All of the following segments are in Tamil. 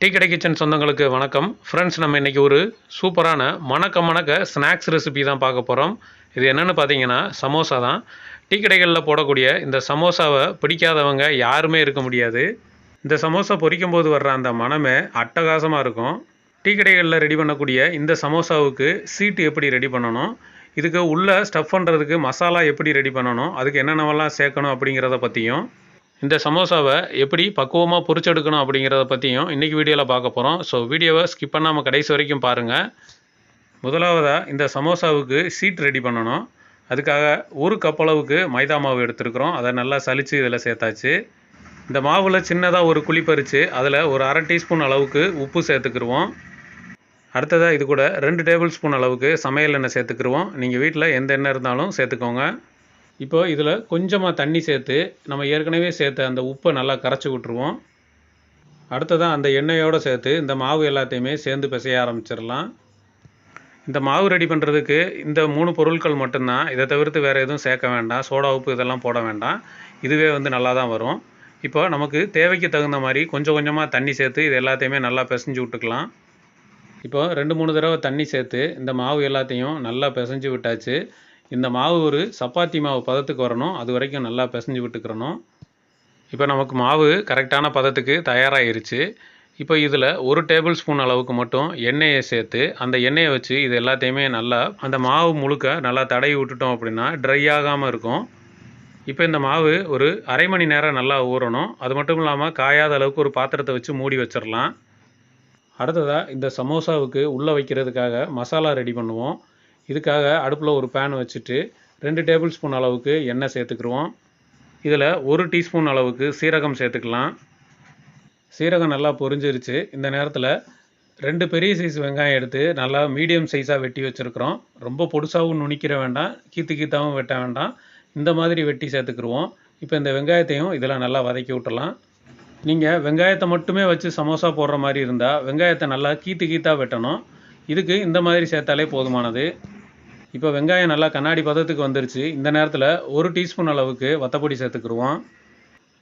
டீ கடை கிச்சன் சொந்தங்களுக்கு வணக்கம். ஃப்ரெண்ட்ஸ் நம்ம இன்றைக்கி ஒரு சூப்பரான மணக்க மணக்க ஸ்நாக்ஸ் ரெசிபி தான் பார்க்க போகிறோம் இது என்னென்னு பார்த்தீங்கன்னா சமோசா தான். டீ கடைகளில் போடக்கூடிய இந்த சமோசாவை பிடிக்காதவங்க யாருமே இருக்க முடியாது. இந்த சமோசா பொரிக்கும் போது வர்ற அந்த மனமே அட்டகாசமாக இருக்கும். டீ கடைகளில் ரெடி பண்ணக்கூடிய இந்த சமோசாவுக்கு சீட்டு எப்படி ரெடி பண்ணணும்? இதுக்கு உள்ளே ஸ்டஃப் பண்ணுறதுக்கு மசாலா எப்படி ரெடி பண்ணணும்? அதுக்கு என்னென்னவெல்லாம் சேர்க்கணும் அப்படிங்கிறத பற்றியும் இந்த சமோசாவை எப்படி பக்குவமாக பொரிச்செடுக்கணும் அப்படிங்கிறத பற்றியும் இன்றைக்கி வீடியோவில் பார்க்க போகிறோம் ஸோ வீடியோவை ஸ்கிப் பண்ணாமல் கடைசி வரைக்கும் பாருங்கள் முதலாவதாக இந்த சமோசாவுக்கு சீட் ரெடி பண்ணணும். அதுக்காக ஒரு கப் அளவுக்கு மைதா மாவு எடுத்துருக்குறோம். அதை நல்லா சலித்து இதில் சேர்த்தாச்சு. இந்த மாவில் சின்னதாக ஒரு குழி பறித்து அதில் ஒரு அரை டீஸ்பூன் அளவுக்கு உப்பு சேர்த்துக்கிடுவோம் அடுத்ததாக இது கூட ரெண்டு டேபிள் ஸ்பூன் அளவுக்கு சமையல் எண்ணெய் சேர்த்துக்கிடுவோம் நீங்கள் வீட்டில் எந்த எண்ணெய் இருந்தாலும் சேர்த்துக்கோங்க. இப்போ இதில் கொஞ்சமாக தண்ணி சேர்த்து நம்ம ஏற்கனவே சேர்த்த அந்த உப்பை நல்லா கரைச்சி விட்ருவோம் அடுத்ததாக அந்த எண்ணெயோடு சேர்த்து இந்த மாவு எல்லாத்தையுமே சேர்ந்து பிசைய ஆரம்பிச்சிடலாம். இந்த மாவு ரெடி பண்ணுறதுக்கு இந்த மூணு பொருட்கள் மட்டும்தான். இதை தவிர்த்து வேறு எதுவும் சேர்க்க வேண்டாம். சோடா உப்பு இதெல்லாம் போட வேண்டாம். இதுவே வந்து நல்லா தான் வரும். இப்போ நமக்கு தேவைக்கு தகுந்த மாதிரி கொஞ்சம் கொஞ்சமாக தண்ணி சேர்த்து இது எல்லாத்தையுமே நல்லா பிசைஞ்சு விட்டுக்கலாம். இப்போ ரெண்டு மூணு தடவை தண்ணி சேர்த்து இந்த மாவு எல்லாத்தையும் நல்லா பிசைஞ்சு விட்டாச்சு. இந்த மாவு ஒரு சப்பாத்தி மாவு பதத்துக்கு வரணும். அது வரைக்கும் நல்லா பிசைஞ்சு விட்டுக்கிறணும். இப்போ நமக்கு மாவு கரெக்டான பதத்துக்கு தயாராகிருச்சு இப்போ இதில் ஒரு டேபிள் ஸ்பூன் அளவுக்கு மட்டும் எண்ணெயை சேர்த்து அந்த எண்ணெயை வச்சு இது எல்லாத்தையுமே நல்லா அந்த மாவு முழுக்க நல்லா தடவி விட்டுட்டோம் அப்படின்னா ட்ரை ஆகாமல் இருக்கும். இப்போ இந்த மாவு ஒரு அரை மணி நேரம் நல்லா ஊறணும். அது மட்டும் இல்லாமல் காயாத அளவுக்கு ஒரு பாத்திரத்தை வச்சு மூடி வச்சிடலாம் அடுத்ததாக இந்த சமோசாவுக்கு உள்ளே வைக்கிறதுக்காக மசாலா ரெடி பண்ணுவோம். இதுக்காக அடுப்பில் ஒரு பேன் வச்சுட்டு ரெண்டு டேபிள் ஸ்பூன் அளவுக்கு எண்ணெய் சேர்த்துக்குருவோம். இதில் ஒரு டீஸ்பூன் அளவுக்கு சீரகம் சேர்த்துக்கலாம். சீரகம் நல்லா பொரிஞ்சிருச்சு. இந்த நேரத்தில் ரெண்டு பெரிய சைஸ் வெங்காயம் எடுத்து நல்லா மீடியம் சைஸாக வெட்டி வச்சுருக்குறோம். ரொம்ப பொடுசாகவும் நுணிக்கிற வேண்டாம். கீத்து கீத்தாகவும் வெட்ட வேண்டாம். இந்த மாதிரி வெட்டி சேர்த்துக்குருவோம். இப்போ இந்த வெங்காயத்தையும் இதில் நல்லா வதக்கி விட்டலாம் நீங்கள் வெங்காயத்தை மட்டுமே வச்சு சமோசா போடுற மாதிரி இருந்தால் வெங்காயத்தை நல்லா கீத்து கீத்தாக வெட்டணும். இதுக்கு இந்த மாதிரி சேர்த்தாலே போதுமானது. இப்போ வெங்காயம் நல்லா கண்ணாடி பதத்துக்கு வந்துருச்சு. இந்த நேரத்தில் ஒரு டீஸ்பூன் அளவுக்கு வத்தப்பொடி சேர்த்துக்குருவோம்.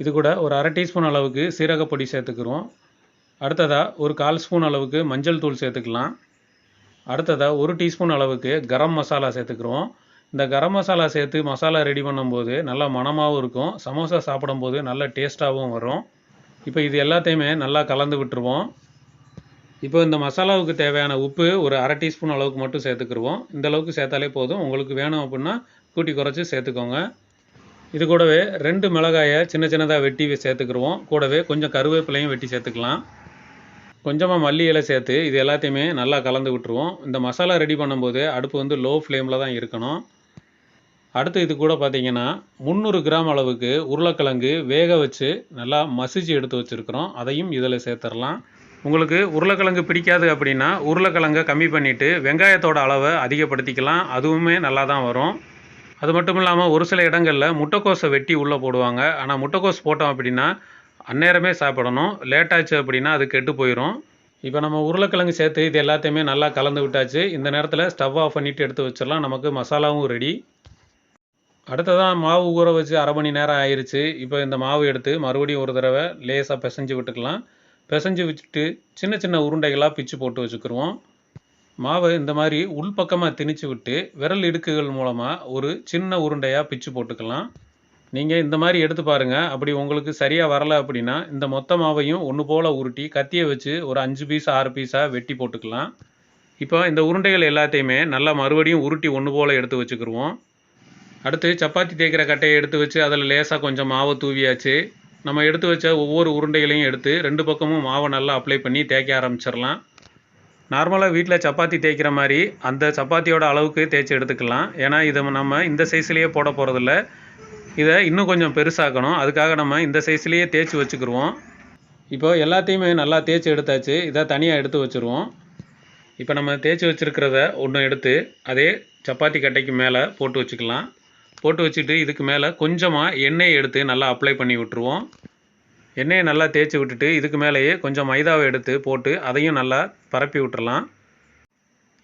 இது கூட ஒரு அரை டீஸ்பூன் அளவுக்கு சீரகப்பொடி சேர்த்துக்குருவோம். அடுத்ததாக ஒரு கால் ஸ்பூன் அளவுக்கு மஞ்சள் தூள் சேர்த்துக்கலாம். அடுத்ததாக ஒரு டீஸ்பூன் அளவுக்கு கரம் மசாலா சேர்த்துக்குருவோம். இந்த கரம் மசாலா சேர்த்து மசாலா ரெடி பண்ணும்போது நல்லா மணமாகவும் இருக்கும். சமோசா சாப்பிடும்போது நல்ல டேஸ்ட்டாகவும் வரும். இப்போ இது எல்லாத்தையுமே நல்லா கலந்து விட்டுருவோம். இப்போ இந்த மசாலாவுக்கு தேவையான உப்பு ஒரு அரை டீஸ்பூன் அளவுக்கு மட்டும் சேர்த்துக்கிருவோம். இந்த அளவுக்கு சேர்த்தாலே போதும். உங்களுக்கு வேணும் அப்படின்னா கூட்டி குறைச்சி சேர்த்துக்கோங்க. இது கூடவே ரெண்டு மிளகாயை சின்ன சின்னதாக வெட்டி சேர்த்துக்கிருவோம். கூடவே கொஞ்சம் கருவேப்பிலையும் வெட்டி சேர்த்துக்கலாம். கொஞ்சமாக மல்லி இலை சேர்த்து இது எல்லாத்தையுமே நல்லா கலந்து விட்டுருவோம். இந்த மசாலா ரெடி பண்ணும்போது அடுப்பு வந்து லோ ஃப்ளேமில் தான் இருக்கணும். அடுத்து இது கூட பார்த்தீங்கன்னா முந்நூறு கிராம் அளவுக்கு உருளைக்கிழங்கு வேக வச்சு நல்லா மசிச்சு எடுத்து வச்சுருக்குறோம். அதையும் இதில் சேர்த்துடலாம் உங்களுக்கு உருளைக்கிழங்கு பிடிக்காது அப்படின்னா உருளைக்கிழங்கை கம்மி பண்ணிவிட்டு வெங்காயத்தோட அளவை அதிகப்படுத்திக்கலாம். அதுவுமே நல்லா தான் வரும். அது மட்டும் இல்லாமல் ஒரு சில இடங்களில் முட்டைக்கோஸை வெட்டி உள்ளே போடுவாங்க. ஆனால் முட்டைக்கோஸ் போட்டோம் அப்படின்னா அந்நேரமே சாப்பிடணும். லேட்டாச்சு அப்படின்னா அது கெட்டு போயிடும் இப்போ நம்ம உருளைக்கிழங்கு சேர்த்து இது எல்லாத்தையுமே நல்லா கலந்து விட்டாச்சு. இந்த நேரத்தில் ஸ்டவ் ஆஃப் பண்ணிவிட்டு எடுத்து வச்சிடலாம். நமக்கு மசாலாவும் ரெடி அடுத்ததாக மாவு ஊற வச்சு அரை மணி நேரம் ஆயிடுச்சு இப்போ இந்த மாவு எடுத்து மறுபடியும் ஒரு தடவை லேசாக பிசைஞ்சு விட்டுக்கலாம். பிசைஞ்சு வச்சுட்டு சின்ன சின்ன உருண்டைகளாக பிச்சு போட்டு வச்சுக்கிருவோம். மாவை இந்த மாதிரி உள்பக்கமாக திணிச்சு விட்டு விரல் இடுக்குகள் மூலமாக ஒரு சின்ன உருண்டையாக பிச்சு போட்டுக்கலாம். நீங்கள் இந்த மாதிரி எடுத்து பாருங்கள் அப்படி உங்களுக்கு சரியாக வரலை அப்படின்னா இந்த மொத்த மாவையும் ஒன்று போல் உருட்டி கத்தியை வச்சு ஒரு அஞ்சு பீஸ் ஆறு பீஸாக வெட்டி போட்டுக்கலாம். இப்போ இந்த உருண்டைகள் எல்லாத்தையுமே நல்லா மறுபடியும் உருட்டி ஒன்று போல் எடுத்து வச்சுக்கிருவோம். அடுத்து சப்பாத்தி தேய்க்கிற கட்டையை எடுத்து வச்சு அதில் லேசாக கொஞ்சம் மாவை தூவியாச்சு. நம்ம எடுத்து வச்ச ஒவ்வொரு உருண்டைகளையும் எடுத்து ரெண்டு பக்கமும் மாவை நல்லா அப்ளை பண்ணி தேய்க்க ஆரம்பிச்சிடலாம். நார்மலாக வீட்டில் சப்பாத்தி தேய்க்கிற மாதிரி அந்த சப்பாத்தியோட அளவுக்கு தேய்ச்சி எடுத்துக்கலாம். ஏன்னா இதை நம்ம இந்த சைஸ்லேயே போட போகிறதில்ல இதை இன்னும் கொஞ்சம் பெருசாக்கணும். அதுக்காக நம்ம இந்த சைஸ்லேயே தேய்ச்சி வச்சுக்கிருவோம். இப்போ எல்லாத்தையுமே நல்லா தேய்ச்சி எடுத்தாச்சு. இதை தனியாக எடுத்து வச்சுருவோம். இப்போ நம்ம தேய்ச்சி வச்சுருக்கிறத ஒன்று எடுத்து அதே சப்பாத்தி கட்டைக்கு மேலே போட்டு வச்சுக்கலாம். போட்டு வச்சுட்டு இதுக்கு மேலே கொஞ்சமாக எண்ணெயை எடுத்து நல்லா அப்ளை பண்ணி விட்டுருவோம். எண்ணெயை நல்லா தேய்ச்சி விட்டுட்டு இதுக்கு மேலேயே கொஞ்சம் மைதாவை எடுத்து போட்டு அதையும் நல்லா பரப்பி விட்டுறலாம்.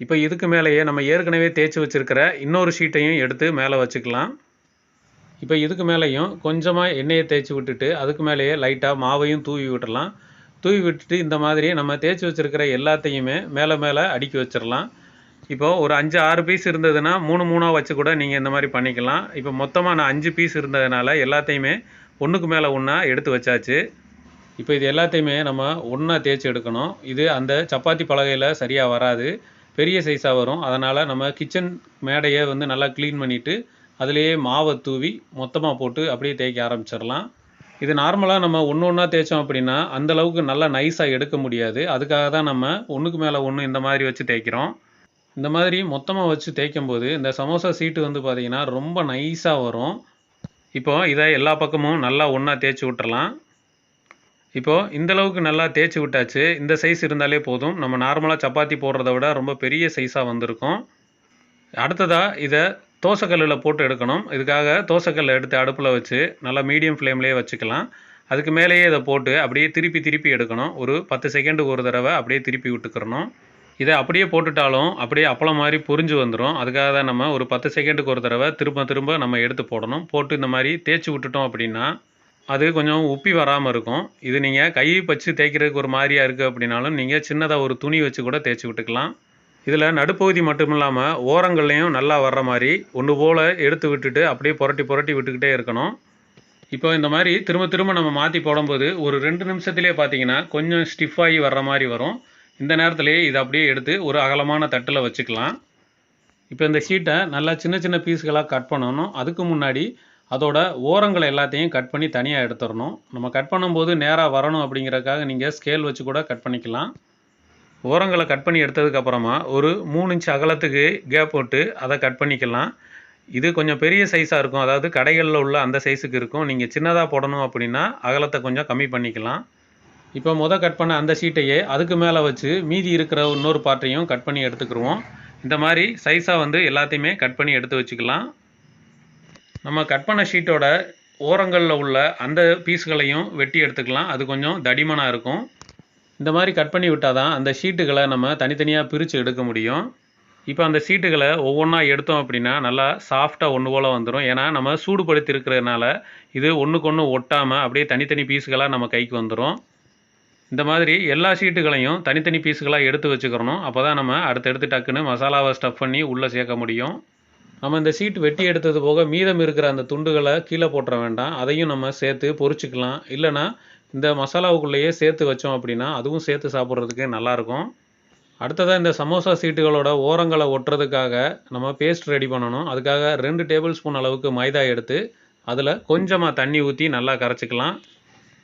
இப்போ இதுக்கு மேலேயே நம்ம ஏற்கனவே தேய்ச்சி வச்சுருக்கிற இன்னொரு ஷீட்டையும் எடுத்து மேலே வச்சுக்கலாம். இப்போ இதுக்கு மேலேயும் கொஞ்சமாக எண்ணெயை தேய்ச்சி விட்டுட்டு அதுக்கு மேலேயே லைட்டாக மாவையும் தூவி விட்டுடலாம் தூவி விட்டுட்டு இந்த மாதிரி நம்ம தேய்ச்சி வச்சுருக்கிற எல்லாத்தையுமே மேலே மேலே அடுக்கி வச்சிடலாம் இப்போ ஒரு அஞ்சு ஆறு பீஸ் இருந்ததுன்னா மூணு மூணாக வச்சு கூட நீங்கள் இந்த மாதிரி பண்ணிக்கலாம். இப்போ மொத்தமாக நான் அஞ்சு பீஸ் இருந்ததுனால எல்லாத்தையுமே ஒன்றுக்கு மேலே ஒன்றா எடுத்து வச்சாச்சு. இப்போ இது எல்லாத்தையுமே நம்ம ஒன்றா தேய்ச்சி எடுக்கணும். இது அந்த சப்பாத்தி பலகையில் சரியாக வராது. பெரிய சைஸாக வரும். அதனால் நம்ம கிச்சன் மேடையை வந்து நல்லா க்ளீன் பண்ணிவிட்டு அதுலேயே மாவை தூவி மொத்தமாக போட்டு அப்படியே தேய்க்க ஆரம்பிச்சிடலாம். இது நார்மலாக நம்ம ஒன்று ஒன்றா தேய்ச்சோம் அப்படின்னா அந்தளவுக்கு நல்லா நைஸாக எடுக்க முடியாது. அதுக்காக தான் நம்ம ஒன்றுக்கு மேலே ஒன்று இந்த மாதிரி வச்சு தேய்க்கிறோம். இந்த மாதிரி மொத்தமாக வச்சு தேய்க்கும் போது இந்த சமோசா சீட்டு வந்து பார்த்திங்கன்னா ரொம்ப நைஸாக வரும். இப்போ இதை எல்லா பக்கமும் நல்லா ஒன்றா தேய்ச்சி விட்டுறலாம். இப்போது இந்த அளவுக்கு நல்லா தேய்ச்சி விட்டாச்சு. இந்த சைஸ் இருந்தாலே போதும். நம்ம நார்மலாக சப்பாத்தி போடுறத விட ரொம்ப பெரிய சைஸாக வந்திருக்கும். அடுத்ததாக இதை தோசைக்கல்லில் போட்டு எடுக்கணும். இதுக்காக தோசைக்கல்லை எடுத்து அடுப்பில் வச்சு நல்லா மீடியம் ஃப்ளேம்லேயே வச்சுக்கலாம். அதுக்கு மேலேயே இதை போட்டு அப்படியே திருப்பி திருப்பி எடுக்கணும். ஒரு பத்து செகண்டுக்கு ஒரு தடவை அப்படியே திருப்பி விட்டுக்கிறணும். இதை அப்படியே போட்டுட்டாலும் அப்படியே அப்பளம் மாதிரி புரிஞ்சு வந்துடும் அதுக்காக தான் நம்ம ஒரு பத்து செகண்டுக்கு ஒரு தடவை திரும்ப திரும்ப நம்ம எடுத்து போடணும். போட்டு இந்த மாதிரி தேய்ச்சி விட்டுட்டோம் அப்படின்னா அது கொஞ்சம் உப்பி வராமல் இருக்கும். இது நீங்கள் கை வச்சு தேய்க்கிறதுக்கு ஒரு மாதிரியாக இருக்குது அப்படின்னாலும் நீங்கள் சின்னதாக ஒரு துணி வச்சு கூட தேய்ச்சி விட்டுக்கலாம். இதில் நடுப்பகுதி மட்டும் இல்லாமல் ஓரங்கள்லையும் நல்லா வர்ற மாதிரி ஒன்று போல் எடுத்து விட்டுட்டு அப்படியே புரட்டி புரட்டி விட்டுக்கிட்டே இருக்கணும். இப்போ இந்த மாதிரி திரும்ப திரும்ப நம்ம மாற்றி போடும்போது ஒரு ரெண்டு நிமிஷத்துலேயே பார்த்தீங்கன்னா கொஞ்சம் ஸ்டிஃபாகி வர்ற மாதிரி வரும். இந்த நேரத்துலேயே இதை அப்படியே எடுத்து ஒரு அகலமான தட்டில் வச்சுக்கலாம். இப்போ இந்த ஷீட்டை நல்லா சின்ன சின்ன பீஸ்களாக கட் பண்ணணும். அதுக்கு முன்னாடி அதோட ஓரங்களை எல்லாத்தையும் கட் பண்ணி தனியாக எடுத்துடணும். நம்ம கட் பண்ணும்போது நேராக வரணும் அப்படிங்கிறதுக்காக நீங்கள் ஸ்கேல் வச்சு கூட கட் பண்ணிக்கலாம். ஓரங்களை கட் பண்ணி எடுத்ததுக்கப்புறமா ஒரு மூணு இன்ச் அகலத்துக்கு கேப் போட்டு அதை கட் பண்ணிக்கலாம். இது கொஞ்சம் பெரிய சைஸாக இருக்கும். அதாவது கடைகளில் உள்ள அந்த சைஸுக்கு இருக்கும். நீங்கள் சின்னதாக போடணும் அப்படின்னா அகலத்தை கொஞ்சம் கம்மி பண்ணிக்கலாம். இப்போ முதல் கட் பண்ண அந்த ஷீட்டையே அதுக்கு மேலே வச்சு மீதி இருக்கிற இன்னொரு பார்ட்டையும் கட் பண்ணி எடுத்துக்கிருவோம். இந்த மாதிரி சைஸாக வந்து எல்லாத்தையுமே கட் பண்ணி எடுத்து வச்சுக்கலாம். நம்ம கட் பண்ண ஷீட்டோட ஓரங்களில் உள்ள அந்த பீஸ்களையும் வெட்டி எடுத்துக்கலாம். அது கொஞ்சம் தடிமனாக இருக்கும். இந்த மாதிரி கட் பண்ணி விட்டால் தான் அந்த ஷீட்டுகளை நம்ம தனித்தனியாக பிரித்து எடுக்க முடியும். இப்போ அந்த ஷீட்டுகளை ஒவ்வொன்றா எடுத்தோம் அப்படின்னா நல்லா சாஃப்டாக ஒன்று போல் வந்துடும் ஏன்னா நம்ம சூடுபடுத்தி இருக்கிறதுனால இது ஒன்றுக்கு ஒன்று ஒட்டாமல் அப்படியே தனித்தனி பீஸுகளாக நம்ம கைக்கு வந்துடும் இந்த மாதிரி எல்லா ஷீட்டுகளையும் தனித்தனி பீஸுகளாக எடுத்து வச்சுக்கிறணும். அப்போ தான் நம்ம அடுத்தடுத்து டக்குன்னு மசாலாவை ஸ்டஃப் பண்ணி உள்ளே சேர்க்க முடியும். நம்ம இந்த ஷீட் வெட்டி எடுத்தது போக மீதம் இருக்கிற அந்த துண்டுகளை கீழே போட்டுற வேண்டாம். அதையும் நம்ம சேர்த்து பொறிச்சிக்கலாம். இல்லைனா இந்த மசாலாவுக்குள்ளேயே சேர்த்து வச்சோம் அப்படின்னா அதுவும் சேர்த்து சாப்பிட்றதுக்கு நல்லாயிருக்கும். அடுத்ததாக இந்த சமோசா சீட்டுகளோட ஓரங்களை ஒட்டுறதுக்காக நம்ம பேஸ்ட் ரெடி பண்ணணும். அதுக்காக ரெண்டு டேபிள் ஸ்பூன் அளவுக்கு மைதா எடுத்து அதில் கொஞ்சமாக தண்ணி ஊற்றி நல்லா கரைச்சிக்கலாம்.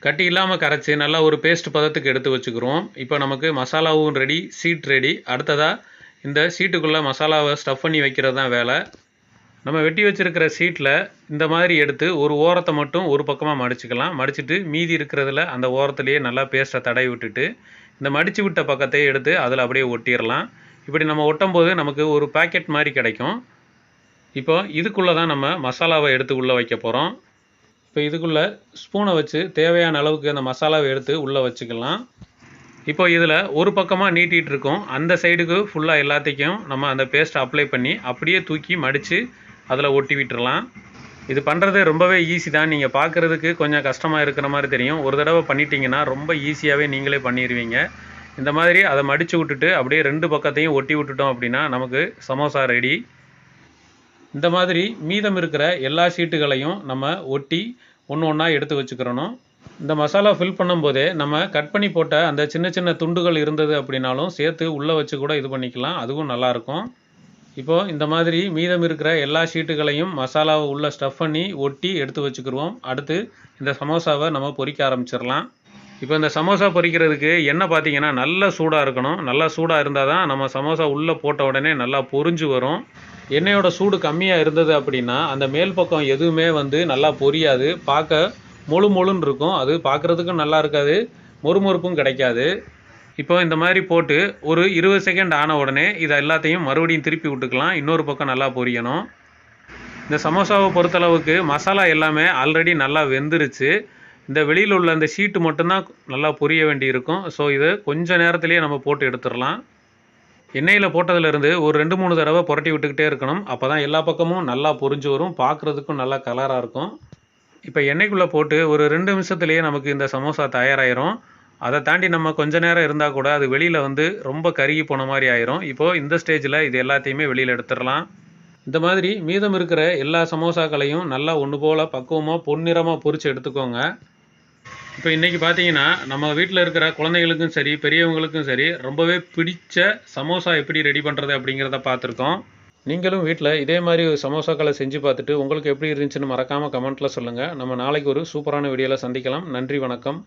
கட்டி இல்லாமல் கரைச்சி நல்லா ஒரு பேஸ்ட் பதத்துக்கு எடுத்து வச்சுக்கிறோம். இப்போ நமக்கு மசாலாவும் ரெடி சீட் ரெடி அடுத்ததாக இந்த சீட்டுக்குள்ளே மசாலாவை ஸ்டஃப் பண்ணி வைக்கிறது தான் வேலை. நம்ம வெட்டி வச்சுருக்கிற சீட்டில் இந்த மாதிரி எடுத்து ஒரு ஓரத்தை மட்டும் ஒரு பக்கமாக மடிச்சுக்கலாம். மடிச்சுட்டு மீதி இருக்கிறதுல அந்த ஓரத்துலேயே நல்லா பேஸ்ட்டை தடவி விட்டுட்டு இந்த மடித்து விட்ட பக்கத்தை எடுத்து அதில் அப்படியே ஒட்டிடலாம். இப்படி நம்ம ஒட்டும் போது நமக்கு ஒரு பாக்கெட் மாதிரி கிடைக்கும். இப்போ இதுக்குள்ளே தான் நம்ம மசாலாவை எடுத்து உள்ளே வைக்க போகிறோம் இப்போ இதுக்குள்ளே ஸ்பூனை வச்சு தேவையான அளவுக்கு அந்த மசாலாவை எடுத்து உள்ளே வச்சுக்கலாம். இப்போ இதில் ஒரு பக்கமாக நீட்டிகிட்டு இருக்கோம். அந்த சைடுக்கு ஃபுல்லாக எல்லாத்தையும் நம்ம அந்த பேஸ்ட் அப்ளை பண்ணி அப்படியே தூக்கி மடித்து அதில் ஒட்டி விட்டுடலாம் இது பண்ணுறது ரொம்பவே ஈஸி தான். நீங்கள் பார்க்குறதுக்கு கொஞ்சம் கஷ்டமாக இருக்கிற மாதிரி தெரியும். ஒரு தடவை பண்ணிட்டீங்கன்னா ரொம்ப ஈஸியாகவே நீங்களே பண்ணிடுவீங்க இந்த மாதிரி அதை மடித்து விட்டுட்டு அப்படியே ரெண்டு பக்கத்தையும் ஒட்டி விட்டுட்டோம் அப்படின்னா நமக்கு சமோசா ரெடி இந்த மாதிரி மீதம் இருக்கிற எல்லா சீட்டுகளையும் நம்ம ஒட்டி ஒன்று ஒன்றா எடுத்து வச்சுக்கிறணும். இந்த மசாலா ஃபில் பண்ணும்போதே நம்ம கட் பண்ணி போட்ட அந்த சின்ன சின்ன துண்டுகள் இருந்தது அப்படின்னாலும் சேர்த்து உள்ளே வச்சு கூட இது பண்ணிக்கலாம். அதுவும் நல்லாயிருக்கும் இப்போது இந்த மாதிரி மீதம் இருக்கிற எல்லா ஷீட்டுகளையும் மசாலாவை உள்ளே ஸ்டஃப் பண்ணி ஒட்டி எடுத்து வச்சுக்கிருவோம். அடுத்து இந்த சமோசாவை நம்ம பொறிக்க ஆரம்பிச்சிடலாம். இப்போ இந்த சமோசா பொரிக்கிறதுக்கு எண்ணெய் பார்த்தீங்கன்னா நல்ல சூடாக இருக்கணும். நல்லா சூடாக இருந்தால் தான் நம்ம சமோசா உள்ளே போட்ட உடனே நல்லா பொரிஞ்சு வரும். எண்ணெயோட சூடு கம்மியாக இருந்தது அப்படின்னா அந்த மேல் பக்கம் எதுவுமே வந்து நல்லா பொரியாது. பார்க்க மொழு மொழுன்னு இருக்கும். அது பார்க்குறதுக்கும் நல்லா இருக்காது. மொறுமொறுப்பும் கிடைக்காது. இப்போ இந்த மாதிரி போட்டு ஒரு இருபது செகண்ட் ஆன உடனே இதை எல்லாத்தையும் மறுபடியும் திருப்பி விட்டுக்கலாம். இன்னொரு பக்கம் நல்லா பொரியணும். இந்த சமோசாவை பொறுத்தளவுக்கு மசாலா எல்லாமே ஆல்ரெடி நல்லா வெந்துருச்சு. இந்த வெளியில் உள்ள அந்த ஷீட்டு மட்டும்தான் நல்லா பொரிய வேண்டி இருக்கும் ஸோ இதை கொஞ்ச நேரத்துலேயே நம்ம போட்டு எடுத்துடலாம். எண்ணெயில் போட்டதுலேருந்து ஒரு ரெண்டு மூணு தடவை புரட்டி விட்டுக்கிட்டே இருக்கணும். அப்போ தான் எல்லா பக்கமும் நல்லா பொறிஞ்சு வரும். பார்க்குறதுக்கும் நல்லா கலராக இருக்கும். இப்போ எண்ணெய்க்குள்ளே போட்டு ஒரு ரெண்டு நிமிஷத்துலேயே நமக்கு இந்த சமோசா தயாராகிரும் அதை தாண்டி நம்ம கொஞ்ச நேரம் இருந்தால் கூட அது வெளியில் வந்து ரொம்ப கருகி போன மாதிரி ஆயிரும். இப்போது இந்த ஸ்டேஜில் இது எல்லாத்தையுமே வெளியில் எடுத்துடலாம். இந்த மாதிரி மீதம் இருக்கிற எல்லா சமோசாக்களையும் நல்லா ஒன்று போல் பக்குவமாக பொன்னிறமாக பொறிச்சு எடுத்துக்கோங்க. இப்போ இன்றைக்கி பார்த்தீங்கன்னா நம்ம வீட்டில் இருக்கிற குழந்தைகளுக்கும் சரி பெரியவங்களுக்கும் சரி ரொம்பவே பிடிச்ச சமோசா எப்படி ரெடி பண்ணுறது அப்படிங்கிறத பார்த்துருக்கோம். நீங்களும் வீட்டில் இதே மாதிரி ஒரு சமோசாக்களை செஞ்சு பார்த்துட்டு உங்களுக்கு எப்படி இருந்துச்சுன்னு மறக்காமல் கமெண்ட்டில் சொல்லுங்கள் நம்ம நாளைக்கு ஒரு சூப்பரான வீடியோவில் சந்திக்கலாம். நன்றி வணக்கம்.